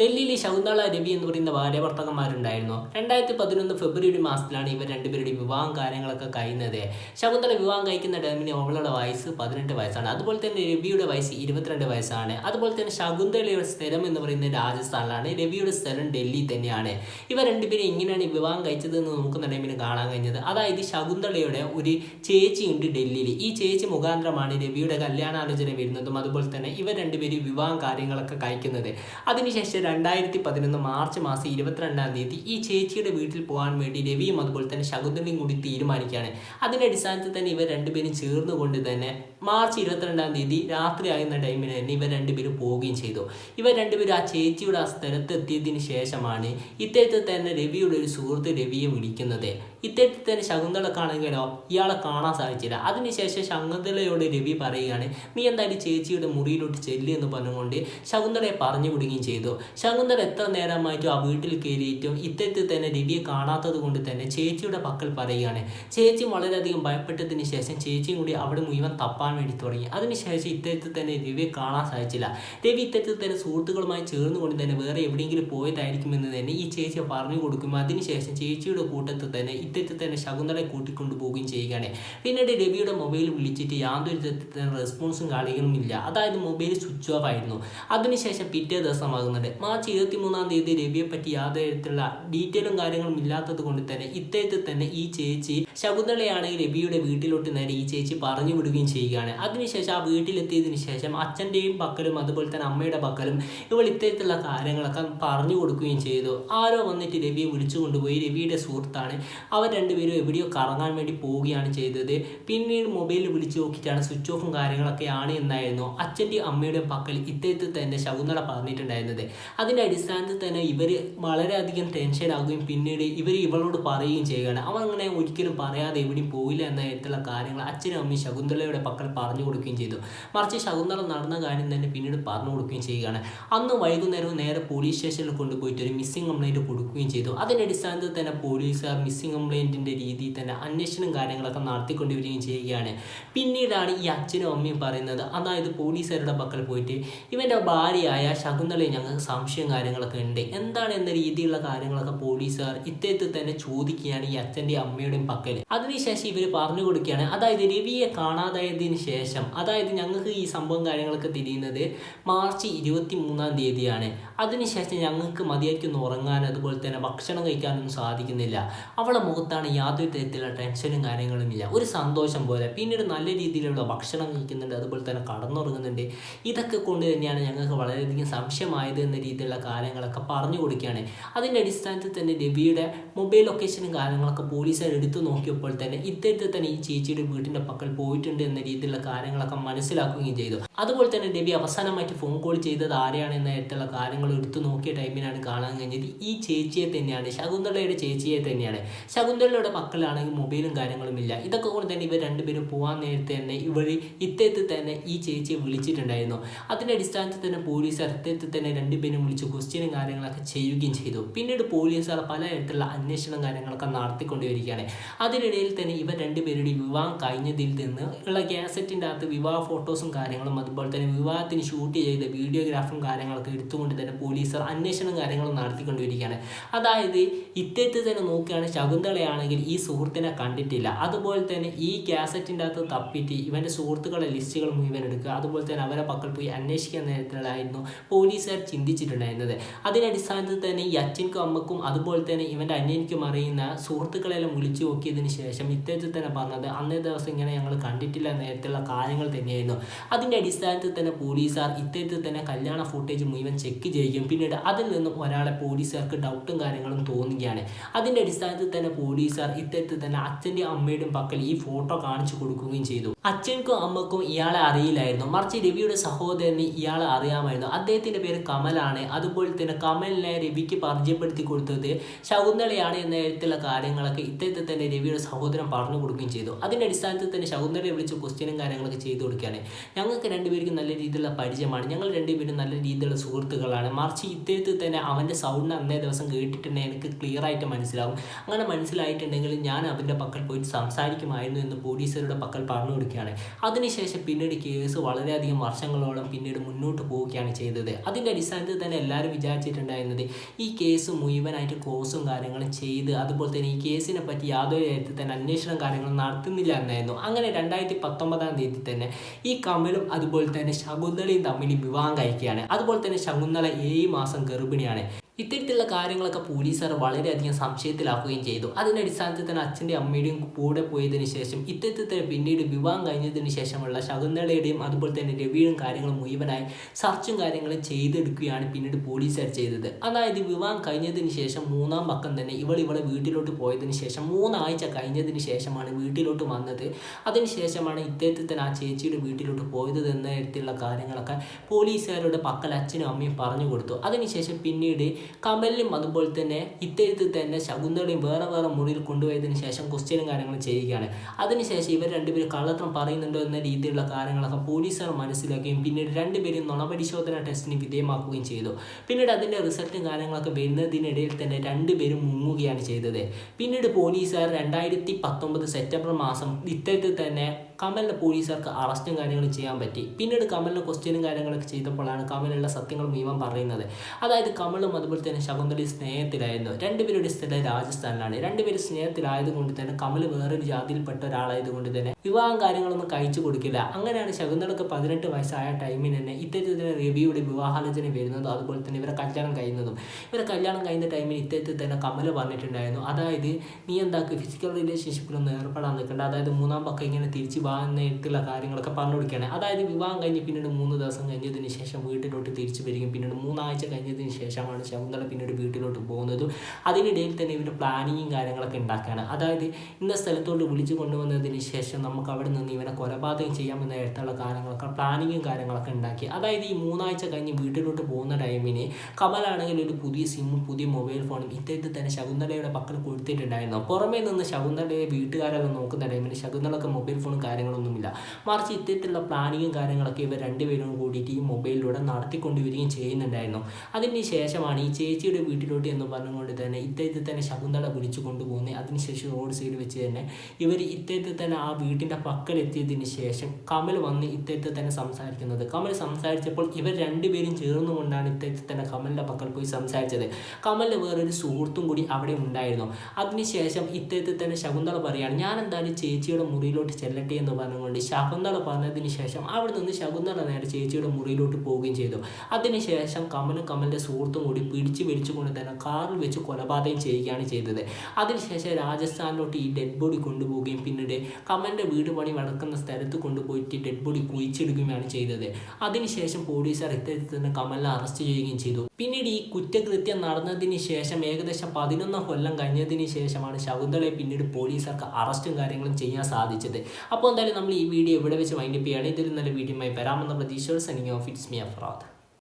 ഡൽഹിയിൽ ശകുന്തള രവി എന്ന് പറയുന്ന ഭാര്യവർത്തകന്മാരുണ്ടായിരുന്നു രണ്ടായിരത്തി പതിനൊന്ന് ഫെബ്രുവരി മാസത്തിലാണ് ഇവർ രണ്ടുപേരുടെയും വിവാഹം കാര്യങ്ങളൊക്കെ കഴിയുന്നത്. ശകുന്തള വിവാഹം കഴിക്കുന്ന ടൈമിന് അവളുടെ വയസ്സ് പതിനെട്ട് വയസ്സാണ്. അതുപോലെ തന്നെ രവിയുടെ വയസ്സ് ഇരുപത്തിരണ്ട് വയസ്സാണ്. അതുപോലെ തന്നെ ശകുന്തളയുടെ സ്ഥലം എന്ന് പറയുന്നത് രാജസ്ഥാനിലാണ്. രവിയുടെ സ്ഥലം ഡൽഹി തന്നെയാണ്. ഇവർ രണ്ടുപേരും എങ്ങനെയാണ് വിവാഹം കഴിച്ചത് എന്ന് നോക്കുന്ന ടൈമിന് കാണാൻ കഴിഞ്ഞത്. അതായത് ശകുന്തളയുടെ ഒരു ചേച്ചിയുണ്ട് ഡൽഹിയിൽ. ഈ ചേച്ചി മുഖാന്തരമാണ് രവിയുടെ കല്യാണാലോചന വരുന്നതും അതുപോലെ തന്നെ ഇവർ രണ്ടുപേരും വിവാഹം കാര്യങ്ങളൊക്കെ കഴിക്കുന്നത്. അതിനുശേഷം രണ്ടായിരത്തി പതിനൊന്ന് മാർച്ച് മാസം ഇരുപത്തിരണ്ടാം തീയതി ഈ ചേച്ചിയുടെ വീട്ടിൽ പോകാൻ വേണ്ടി രവിയും അതുപോലെ തന്നെ ശകുന്തലയും കൂടി തീരുമാനിക്കുകയാണ്. അതിന്റെ അടിസ്ഥാനത്തിൽ തന്നെ ഇവർ രണ്ടുപേരും ചേർന്നുകൊണ്ട് തന്നെ മാർച്ച് ഇരുപത്തിരണ്ടാം തീയതി രാത്രി ആകുന്ന ടൈമിന് തന്നെ ഇവർ രണ്ടുപേരും പോവുകയും ചെയ്തു. ഇവർ രണ്ടുപേരും ആ ചേച്ചിയുടെ ആ സ്ഥലത്ത് എത്തിയതിന് ശേഷമാണ് ഇത്തരത്തിൽ തന്നെ രവിയുടെ ഒരു സുഹൃത്ത് രവിയെ വിളിക്കുന്നത്. ഇത്തരത്തിൽ തന്നെ ശകുന്തളക്കാണെങ്കിലോ ഇയാളെ കാണാൻ സാധിച്ചില്ല. അതിനുശേഷം ശകുന്തളയോട് രവി പറയുകയാണ് നീ എന്തായാലും ചേച്ചിയുടെ മുറിയിലോട്ട് ചെല്ലി എന്ന് പറഞ്ഞുകൊണ്ട് ശകുന്തളയെ പറഞ്ഞു വിടുകയും ചെയ്തു. ശകുന്തള എത്ര നേരമായിട്ടും ആ വീട്ടിൽ കയറിയിട്ടും ഇത്തരത്തിൽ തന്നെ രവിയെ കാണാത്തത് കൊണ്ട് തന്നെ ചേച്ചിയുടെ പക്കൽ പറയുകയാണ്. ചേച്ചി വളരെയധികം ഭയപ്പെട്ടതിന് ശേഷം ചേച്ചിയും കൂടി അവിടെ മുഴുവൻ തപ്പാൻ വേണ്ടി തുടങ്ങി. അതിനുശേഷം ഇത്തരത്തിൽ തന്നെ രവിയെ കാണാൻ സാധിച്ചില്ല. രവി ഇത്തരത്തിൽ തന്നെ സുഹൃത്തുക്കളുമായി ചേർന്നുകൊണ്ട് തന്നെ വേറെ എവിടെയെങ്കിലും പോയതായിരിക്കുമെന്ന് തന്നെ ഈ ചേച്ചിയെ പറഞ്ഞു കൊടുക്കും. അതിനുശേഷം ചേച്ചിയുടെ കൂട്ടത്തിൽ തന്നെ ഇത്തരത്തിൽ തന്നെ ശകുന്തളയെ കൂട്ടിക്കൊണ്ടു പോവുകയും ചെയ്യുകയാണ്. പിന്നീട് രവിയുടെ മൊബൈൽ വിളിച്ചിട്ട് യാതൊരു തരത്തിൽ റെസ്പോൺസും കാണിക്കണമെന്നില്ല അതായത് മൊബൈൽ സ്വിച്ച് ഓഫ് ആയിരുന്നു. അതിനുശേഷം പിറ്റേ ദിവസമാകുന്നുണ്ട് മാർച്ച് ഇരുപത്തി മൂന്നാം തീയതി രവിയെ പറ്റി യാതൊരു തരത്തിലുള്ള ഡീറ്റെയിലും കാര്യങ്ങളും ഇല്ലാത്തത് കൊണ്ട് തന്നെ ഇത്തരത്തിൽ തന്നെ ഈ ചേച്ചി ശകുന്തളയാണ് രവിയുടെ വീട്ടിലോട്ട് നേരെ ഈ ചേച്ചി പറഞ്ഞു വിടുകയും ചെയ്യുകയാണ്. അതിനുശേഷം ആ വീട്ടിലെത്തിയതിനു ശേഷം അച്ഛന്റെയും പക്കലും അതുപോലെ തന്നെ അമ്മയുടെ പക്കലും ഇവൾ ഇത്തരത്തിലുള്ള കാര്യങ്ങളൊക്കെ പറഞ്ഞു കൊടുക്കുകയും ചെയ്തു. ആരോ വന്നിട്ട് രവിയെ വിളിച്ചു കൊണ്ടുപോയി. രവിയുടെ സുഹൃത്താണ്. അവർ രണ്ടുപേരും എവിടെയോ കറങ്ങാൻ വേണ്ടി പോവുകയാണ് ചെയ്തത്. പിന്നീട് മൊബൈലിൽ വിളിച്ചു നോക്കിയിട്ടാണ് സ്വിച്ച് ഓഫും കാര്യങ്ങളൊക്കെ ആണ് എന്നായിരുന്നു അച്ഛന്റെയും അമ്മയുടെയും പക്കൽ ഇത്തരത്തിൽ തന്നെ ശകുന്തള പറഞ്ഞിട്ടുണ്ടായിരുന്നത്. അതിന്റെ അടിസ്ഥാനത്തിൽ തന്നെ ഇവർ വളരെയധികം ടെൻഷൻ ആകുകയും പിന്നീട് ഇവർ ഇവളോട് പറയുകയും ചെയ്യുകയാണ്. അവൻ അങ്ങനെ ഒരിക്കലും പറയാതെ എവിടെയും പോയില്ല എന്ന തരത്തിലുള്ള കാര്യങ്ങൾ അച്ഛനും അമ്മയും ശകുന്തളയുടെ പക്കൽ പറഞ്ഞു കൊടുക്കുകയും ചെയ്തു. മറിച്ച് ശകുന്തള നടന്ന കാര്യം തന്നെ പിന്നീട് പറഞ്ഞു കൊടുക്കുകയും ചെയ്യുകയാണ്. അന്ന് വൈകുന്നേരം നേരെ പോലീസ് സ്റ്റേഷനിൽ കൊണ്ടുപോയിട്ട് ഒരു മിസ്സിംഗ് കംപ്ലൈന്റ് കൊടുക്കുകയും ചെയ്തു. അതിന്റെ അടിസ്ഥാനത്തിൽ തന്നെ പോലീസുകാർ മിസ്സിംഗ് കംപ്ലൈന്റിന്റെ രീതിയിൽ തന്നെ അന്വേഷണം കാര്യങ്ങളൊക്കെ നടത്തിക്കൊണ്ടുവരികയും ചെയ്യുകയാണ്. പിന്നീടാണ് ഈ അച്ഛനും അമ്മയും പറയുന്നത് അതായത് പോലീസുകാരുടെ പക്കൽ പോയിട്ട് ഇവന്റെ ഭാര്യയായ ശകുന്തളയെ ഞങ്ങൾക്ക് സംശയം കാര്യങ്ങളൊക്കെ ഉണ്ട്. എന്താണ് എന്ന രീതിയിലുള്ള കാര്യങ്ങളൊക്കെ പോലീസുകാർ ഇത്തരത്തിൽ തന്നെ ചോദിക്കുകയാണ് ഈ അച്ഛന്റെയും അമ്മയുടെയും പക്കൽ അതിനുശേഷം ഇവർ പറഞ്ഞു കൊടുക്കുകയാണ് അതായത് രവിയെ കാണാതായതിനു ശേഷം അതായത് ഞങ്ങൾക്ക് ഈ സംഭവം കാര്യങ്ങളൊക്കെ തിരിയുന്നത് മാർച്ച് ഇരുപത്തി മൂന്നാം തീയതിയാണ്. അതിനുശേഷം ഞങ്ങൾക്ക് മതിയായിരിക്കും ഉറങ്ങാൻ അതുപോലെ തന്നെ ഭക്ഷണം കഴിക്കാനൊന്നും സാധിക്കുന്നില്ല. അവളെ മുഖത്താണ് യാതൊരു തരത്തിലുള്ള ടെൻഷനും കാര്യങ്ങളും ഇല്ല. ഒരു സന്തോഷം പോലെ. പിന്നീട് നല്ല രീതിയിലുള്ള ഭക്ഷണം കഴിക്കുന്നുണ്ട് അതുപോലെ തന്നെ കടന്നുറങ്ങുന്നുണ്ട്. ഇതൊക്കെ കൊണ്ട് തന്നെയാണ് ഞങ്ങൾക്ക് വളരെയധികം സംശയമായത് എന്ന രീതിയിലുള്ള കാര്യങ്ങളൊക്കെ പറഞ്ഞു കൊടുക്കുകയാണ്. അതിന്റെ അടിസ്ഥാനത്തിൽ തന്നെ രവിയുടെ മൊബൈൽ ലൊക്കേഷനും കാര്യങ്ങളൊക്കെ പോലീസുകാർ എടുത്തു നോക്കിയപ്പോൾ തന്നെ ഇത്തരത്തിൽ തന്നെ ഈ ചേച്ചിയുടെ വീട്ടിന്റെ പക്കൽ പോയിട്ടുണ്ട് എന്ന രീതിയിലുള്ള കാര്യങ്ങളൊക്കെ മനസ്സിലാക്കുകയും ചെയ്തു. അതുപോലെ തന്നെ രവി അവസാനമായിട്ട് ഫോൺ കോൾ ചെയ്തത് ആരെയാണ് എന്ന തരത്തിലുള്ള കാര്യങ്ങൾ എടുത്തു നോക്കിയ ടൈമിലാണ് കാണാൻ കഴിഞ്ഞത്. ഈ ചേച്ചിയെ തന്നെയാണ് ശകുന്തളയുടെ ചേച്ചിയെ തന്നെയാണ്. ശകുന്തളയുടെ പക്കലാണെങ്കിൽ മൊബൈലും കാര്യങ്ങളും ഇല്ല. ഇതൊക്കെ കൊണ്ട് തന്നെ ഇവർ രണ്ടുപേരും പോകാൻ നേരത്തെ തന്നെ ഇവർ ഇത്തരത്തിൽ തന്നെ ഈ ചേച്ചിയെ വിളിച്ചിട്ടുണ്ടായിരുന്നു. അതിന്റെ അടിസ്ഥാനത്തിൽ തന്നെ പോലീസ് ഇത്തരത്തിൽ തന്നെ രണ്ടുപേരും വിളിച്ച് ക്വസ്റ്റ്യനും കാര്യങ്ങളൊക്കെ ചെയ്യുകയും ചെയ്തു. പിന്നീട് പോലീസുകാർ പലതരത്തിലുള്ള അന്വേഷണം കാര്യങ്ങളൊക്കെ നടത്തിക്കൊണ്ടേയിരിക്കുകയാണ് അതിനിടയിൽ തന്നെ ഇവർ രണ്ടുപേരുടെയും വിവാഹം കഴിഞ്ഞതിൽ നിന്ന് ഉള്ള ഗ്യാസറ്റിന്റെ അകത്ത് വിവാഹ ഫോട്ടോസും കാര്യങ്ങളും അതുപോലെ തന്നെ വിവാഹത്തിന് ഷൂട്ട് ചെയ്ത വീഡിയോഗ്രാഫും കാര്യങ്ങളൊക്കെ എടുത്തുകൊണ്ട് തന്നെ പോലീസുകാർ അന്വേഷണം കാര്യങ്ങളും നടത്തിക്കൊണ്ടിരിക്കുകയാണ് അതായത് ഇത്തരത്തിൽ തന്നെ നോക്കുകയാണെങ്കിൽ ശകുന്തളയാണെങ്കിൽ ഈ സുഹൃത്തിനെ കണ്ടിട്ടില്ല. അതുപോലെ തന്നെ ഈ ഗ്യാസറ്റിന്റെ അകത്ത് തപ്പിറ്റ് ഇവന്റെ സുഹൃത്തുക്കളുടെ ലിസ്റ്റുകളും മുഴുവൻ എടുക്കുക. അതുപോലെ തന്നെ അവരെ പക്കൽ പോയി അന്വേഷിക്കാൻ നേരത്തിലായിരുന്നു പോലീസുകാർ ചിന്തിച്ചിട്ടുണ്ടായിരുന്നത് അടിസ്ഥാനത്തിൽ തന്നെ ഈ അച്ഛനും അമ്മക്കും അതുപോലെ തന്നെ ഇവന്റെ അനിയനിക്കും അറിയുന്ന സുഹൃത്തുക്കളെല്ലാം വിളിച്ചു നോക്കിയതിന് ശേഷം ഇത്തരത്തിൽ തന്നെ പറഞ്ഞത് അന്നേ ദിവസം ഇങ്ങനെ ഞങ്ങൾ കണ്ടിട്ടില്ല നേരത്തെയുള്ള കാര്യങ്ങൾ തന്നെയായിരുന്നു. അതിന്റെ അടിസ്ഥാനത്തിൽ തന്നെ പോലീസുകാർ ഇത്തരത്തിൽ തന്നെ കല്യാണ ഫുട്ടേജ് മുഴുവൻ ചെക്ക് ചെയ്യുകയും പിന്നീട് അതിൽ നിന്നും ഒരാളെ പോലീസുകാർക്ക് ഡൗട്ടും കാര്യങ്ങളും തോന്നുകയാണ്. അതിന്റെ അടിസ്ഥാനത്തിൽ തന്നെ പോലീസുകാർ ഇത്തരത്തിൽ തന്നെ അച്ഛന്റെയും അമ്മയുടെയും പക്കൽ ഈ ഫോട്ടോ കാണിച്ചു കൊടുക്കുകയും ചെയ്തു. അച്ഛനും അമ്മക്കും ഇയാളെ അറിയില്ലായിരുന്നു. മറിച്ച് രവിയുടെ സഹോദരന് ഇയാളെ അറിയാമായിരുന്നു. അദ്ദേഹത്തിന്റെ പേര് കമലാണ്. അതുപോലെ തന്നെ കമലിനെ രവിക്ക് പരിചയപ്പെടുത്തി കൊടുത്തത് ശകുന്തളയാണ് എന്ന തരത്തിലുള്ള കാര്യങ്ങളൊക്കെ ഇത്തരത്തിൽ തന്നെ രവിയുടെ സഹോദരൻ പറഞ്ഞു കൊടുക്കുകയും ചെയ്തു. അതിന്റെ അടിസ്ഥാനത്തിൽ തന്നെ ശകുന്തളയെ വിളിച്ച് ക്വസ്റ്റ്യനും കാര്യങ്ങളൊക്കെ ചെയ്തു കൊടുക്കുകയാണ്. ഞങ്ങൾക്ക് രണ്ടുപേർക്കും നല്ല രീതിയിലുള്ള പരിചയമാണ്. ഞങ്ങൾ രണ്ടുപേരും നല്ല രീതിയിലുള്ള സുഹൃത്തുക്കളാണ്. മറിച്ച് ഇത്തരത്തിൽ തന്നെ അവന്റെ സൗണ്ട് അന്നേ ദിവസം കേട്ടിട്ടുണ്ടെങ്കിൽ എനിക്ക് ക്ലിയർ ആയിട്ട് മനസ്സിലാവും. അങ്ങനെ മനസ്സിലായിട്ടുണ്ടെങ്കിൽ ഞാൻ അവന്റെ പക്കൽ പോയിട്ട് സംസാരിക്കുമായിരുന്നു എന്ന് പോലീസുകാരുടെ പക്കൽ പറഞ്ഞു കൊടുക്കുകയാണ്. കഴിക്കുകയാണ് അതിനുശേഷം പിന്നീട് കേസ് വളരെയധികം വർഷങ്ങളോളം പിന്നീട് മുന്നോട്ട് പോവുകയാണ് ചെയ്തത്. അതിന്റെ അടിസ്ഥാനത്തിൽ തന്നെ എല്ലാവരും വിചാരിച്ചിട്ടുണ്ടായിരുന്നത് ഈ കേസ് മുഴുവനായിട്ട് ക്ലോസും കാര്യങ്ങളും ചെയ്ത് അതുപോലെ തന്നെ ഈ കേസിനെ പറ്റി യാതൊരു തരത്തിൽ തന്നെ അന്വേഷണം കാര്യങ്ങളും നടത്തുന്നില്ല എന്നായിരുന്നു. അങ്ങനെ രണ്ടായിരത്തി പത്തൊമ്പതാം തീയതി തന്നെ ഈ കമലും അതുപോലെ തന്നെ ശകുന്തളയും തമ്മിൽ വിവാഹം കഴിക്കുകയാണ്. അതുപോലെ തന്നെ ശകുന്തള ഏഴ് മാസം ഗർഭിണിയാണ്. ഇത്തരത്തിലുള്ള കാര്യങ്ങളൊക്കെ പോലീസുകാർ വളരെയധികം സംശയത്തിലാക്കുകയും ചെയ്തു. അതിന്റെ അടിസ്ഥാനത്തിൽ തന്നെ അച്ഛന്റെയും അമ്മയുടെയും കൂടെ പോയതിനു ശേഷം ഇത്തരത്തിൽ പിന്നീട് വിവാഹം കഴിഞ്ഞതിന് ശേഷമുള്ള ശകുന്തളയുടെയും അതുപോലെ തന്നെ രവിയുടെയും കാര്യങ്ങൾ മുഴുവനായി സർച്ചും കാര്യങ്ങളും ചെയ്തെടുക്കുകയാണ് പിന്നീട് പോലീസുകാർ ചെയ്തത്. അതായത് വിവാഹം കഴിഞ്ഞതിന് ശേഷം മൂന്നാം പക്കം തന്നെ ഇവൾ ഇവളെ വീട്ടിലോട്ട് പോയതിന് ശേഷം മൂന്നാഴ്ച കഴിഞ്ഞതിന് ശേഷമാണ് വീട്ടിലോട്ട് വന്നത്. അതിനുശേഷമാണ് ഇത്തരത്തിൽ തന്നെ ആ ചേച്ചിയുടെ വീട്ടിലോട്ട് പോയത് എന്ന തരത്തിലുള്ള കാര്യങ്ങളൊക്കെ പോലീസുകാരുടെ പക്കൽ അച്ഛനും അമ്മയും പറഞ്ഞു കൊടുത്തു. അതിനുശേഷം പിന്നീട് കമലിനും അതുപോലെ തന്നെ ഇത്തരത്തിൽ തന്നെ ശകുന്തളയും വേറെ വേറെ മുറിയിൽ കൊണ്ടുപോയതിനു ശേഷം ക്വസ്റ്റ്യനും കാര്യങ്ങളും ചെയ്യുകയാണ്. അതിനുശേഷം ഇവർ രണ്ടുപേരും കള്ളത്തരം പറയുന്നുണ്ടോ എന്ന രീതിയിലുള്ള കാര്യങ്ങളൊക്കെ പോലീസുകാർ മനസ്സിലാക്കുകയും പിന്നീട് രണ്ടുപേരും നുണപരിശോധന ടെസ്റ്റിന് വിധേയമാക്കുകയും ചെയ്തു. പിന്നീട് അതിന്റെ റിസൾട്ടും കാര്യങ്ങളൊക്കെ വരുന്നതിനിടയിൽ തന്നെ രണ്ടുപേരും മുങ്ങുകയാണ് ചെയ്തത്. പിന്നീട് പോലീസുകാർ രണ്ടായിരത്തി പത്തൊമ്പത് സെപ്റ്റംബർ മാസം ഇത്തരത്തിൽ തന്നെ കമലിനെ പോലീസുകാർക്ക് അറസ്റ്റും കാര്യങ്ങളും ചെയ്യാൻ പറ്റി. പിന്നീട് കമലിന് ക്വസ്റ്റ്യനും കാര്യങ്ങളൊക്കെ ചെയ്തപ്പോഴാണ് കമലുള്ള സത്യങ്ങൾ മുഴുവൻ പറയുന്നത്. അതായത് കമലും അതുപോലെ തന്നെ ശകുന്തളി സ്നേഹത്തിലായിരുന്നു. രണ്ടുപേരുടെ സ്ഥലം രാജസ്ഥാനിലാണ്. രണ്ടുപേരും സ്നേഹത്തിലായതുകൊണ്ട് തന്നെ കമൽ വേറൊരു ജാതിയിൽപ്പെട്ട ഒരാളായതുകൊണ്ട് തന്നെ വിവാഹം കാര്യങ്ങളൊന്നും കഴിച്ചു കൊടുക്കില്ല. അങ്ങനെയാണ് ശകുന്തളക്ക് പതിനെട്ട് വയസ്സായ ടൈമിൽ തന്നെ ഇത്തരത്തിൽ രവിയുടെ വിവാഹാലോചന വരുന്നതും അതുപോലെ തന്നെ ഇവരെ കല്യാണം കഴിയുന്നതും. ഇവരെ കല്യാണം കഴിയുന്ന ടൈമിൽ ഇത്തരത്തിൽ തന്നെ കമൽ പറഞ്ഞിട്ടുണ്ടായിരുന്നു അതായത് നീ എന്താക്കി ഫിസിക്കൽ റിലേഷൻഷിപ്പിലൊന്നും ഏർപ്പെടാൻ നിൽക്കേണ്ട. അതായത് മൂന്നാം പക്കം ഇങ്ങനെ തിരിച്ച് വാങ്ങുന്ന കാര്യങ്ങളൊക്കെ പറഞ്ഞു കൊടുക്കുകയാണ്. അതായത് വിവാഹം കഴിഞ്ഞ് പിന്നീട് മൂന്ന് ദിവസം കഴിഞ്ഞതിന് ശേഷം വീട്ടിലോട്ട് തിരിച്ചു വരികയും പിന്നീട് മൂന്നാഴ്ച കഴിഞ്ഞതിന് ശേഷമാണ് ശകുന്തള പിന്നീട് വീട്ടിലോട്ട് പോകുന്നതും. അതിനിടയിൽ തന്നെ ഇവർ പ്ലാനിങ്ങും കാര്യങ്ങളൊക്കെ ഉണ്ടാക്കുകയാണ്. അതായത് ഇന്ന സ്ഥലത്തോട്ട് വിളിച്ചു കൊണ്ടുവന്നതിന് ശേഷം നമുക്ക് അവിടെ നിന്ന് ഇവനെ കൊലപാതകം ചെയ്യാമെന്ന തരത്തിലുള്ള കാര്യങ്ങളൊക്കെ പ്ലാനിങ്ങും കാര്യങ്ങളൊക്കെ ഉണ്ടാക്കി. അതായത് ഈ മൂന്നാഴ്ച കഴിഞ്ഞ് വീട്ടിലോട്ട് പോകുന്ന ടൈമിന് കമലാണെങ്കിൽ ഒരു പുതിയ സിമ്മും പുതിയ മൊബൈൽ ഫോണും ഇത്തരത്തിൽ തന്നെ ശകുന്തളയുടെ പക്കൽ കൊടുത്തിട്ടുണ്ടായിരുന്നു. പുറമേ നിന്ന് ശകുന്തളയെ വീട്ടുകാരെല്ലാം നോക്കുന്ന ടൈമിന് ശകുന്തളക്ക് മൊബൈൽ ഫോണും കാര്യങ്ങളൊന്നുമില്ല. മറിച്ച് ഇത്തരത്തിലുള്ള പ്ലാനിങ്ങും കാര്യങ്ങളൊക്കെ ഇവർ രണ്ടുപേരും കൂടിയിട്ട് ഈ മൊബൈലിലൂടെ നടത്തിക്കൊണ്ടുവരികയും ചെയ്യുന്നുണ്ടായിരുന്നു. അതിന് ശേഷമാണ് ഈ ചേച്ചിയുടെ വീട്ടിലോട്ട് എന്ന് പറഞ്ഞുകൊണ്ട് തന്നെ ഇത്തരത്തിൽ തന്നെ ശകുന്തള വിളിച്ചു കൊണ്ടുപോകുന്നത്. അതിനുശേഷം റോഡ് സൈഡ് വെച്ച് തന്നെ ഇവർ ഇത്തരത്തിൽ തന്നെ ആ വീട്ടിന്റെ പക്കലെത്തിയതിന് ശേഷം കമൽ വന്ന് ഇത്തരത്തിൽ തന്നെ സംസാരിക്കുന്നത്. കമൽ സംസാരിച്ചപ്പോൾ ഇവർ രണ്ടുപേരും ചേർന്നുകൊണ്ടാണ് ഇത്തരത്തിൽ തന്നെ കമലിന്റെ പക്കൽ പോയി സംസാരിച്ചത്. കമലിന്റെ വേറൊരു സുഹൃത്തും കൂടി അവിടെ ഉണ്ടായിരുന്നു. അതിനുശേഷം ഇത്തരത്തിൽ തന്നെ ശകുന്തള പറയുകയാണ് ഞാൻ എന്തായാലും ചേച്ചിയുടെ മുറിയിലോട്ട് ചെല്ലട്ടെ എന്ന് പറഞ്ഞുകൊണ്ട് ശകുന്തള പറഞ്ഞതിന് ശേഷം അവിടെ നിന്ന് ശകുന്തള നേരെ ചേച്ചിയുടെ മുറിയിലോട്ട് പോവുകയും ചെയ്തു. അതിനുശേഷം കമലും കമലിന്റെ സുഹൃത്തും കൂടി പിടിച്ചു പിടിച്ചുകൊണ്ട് തന്നെ കാറിൽ വെച്ച് കൊലപാതകം ചെയ്യുകയാണ് ചെയ്തത്. അതിനുശേഷം രാജസ്ഥാനിലോട്ട് ഈ ഡെഡ് ബോഡി കൊണ്ടുപോവുകയും പിന്നീട് കമലിന്റെ വീട് പണി നടക്കുന്ന സ്ഥലത്ത് കൊണ്ടുപോയിട്ട് ഡെഡ് ബോഡി കുഴിച്ചെടുക്കുകയാണ് ചെയ്തത്. അതിനുശേഷം പോലീസുകാർ ഇത്തരത്തിൽ തന്നെ കമലിനെ അറസ്റ്റ് ചെയ്യുകയും ചെയ്തു. പിന്നീട് ഈ കുറ്റകൃത്യം നടന്നതിന് ശേഷം ഏകദേശം പതിനൊന്ന് കൊല്ലം കഴിഞ്ഞതിന് ശേഷമാണ് ശകുന്തളയെ പിന്നീട് പോലീസുകാർക്ക് അറസ്റ്റും കാര്യങ്ങളും ചെയ്യാൻ സാധിച്ചത്. അപ്പോൾ എന്തായാലും നമ്മൾ ഈ വീഡിയോ ഇവിടെ വെച്ച് വൈൻഡപ്പ് ചെയ്യുകയാണ്. ഇതിൽ നല്ല വീഡിയോയുമായി വരാമെന്ന പ്രതീക്ഷകൾ signing off. It's me Afrad.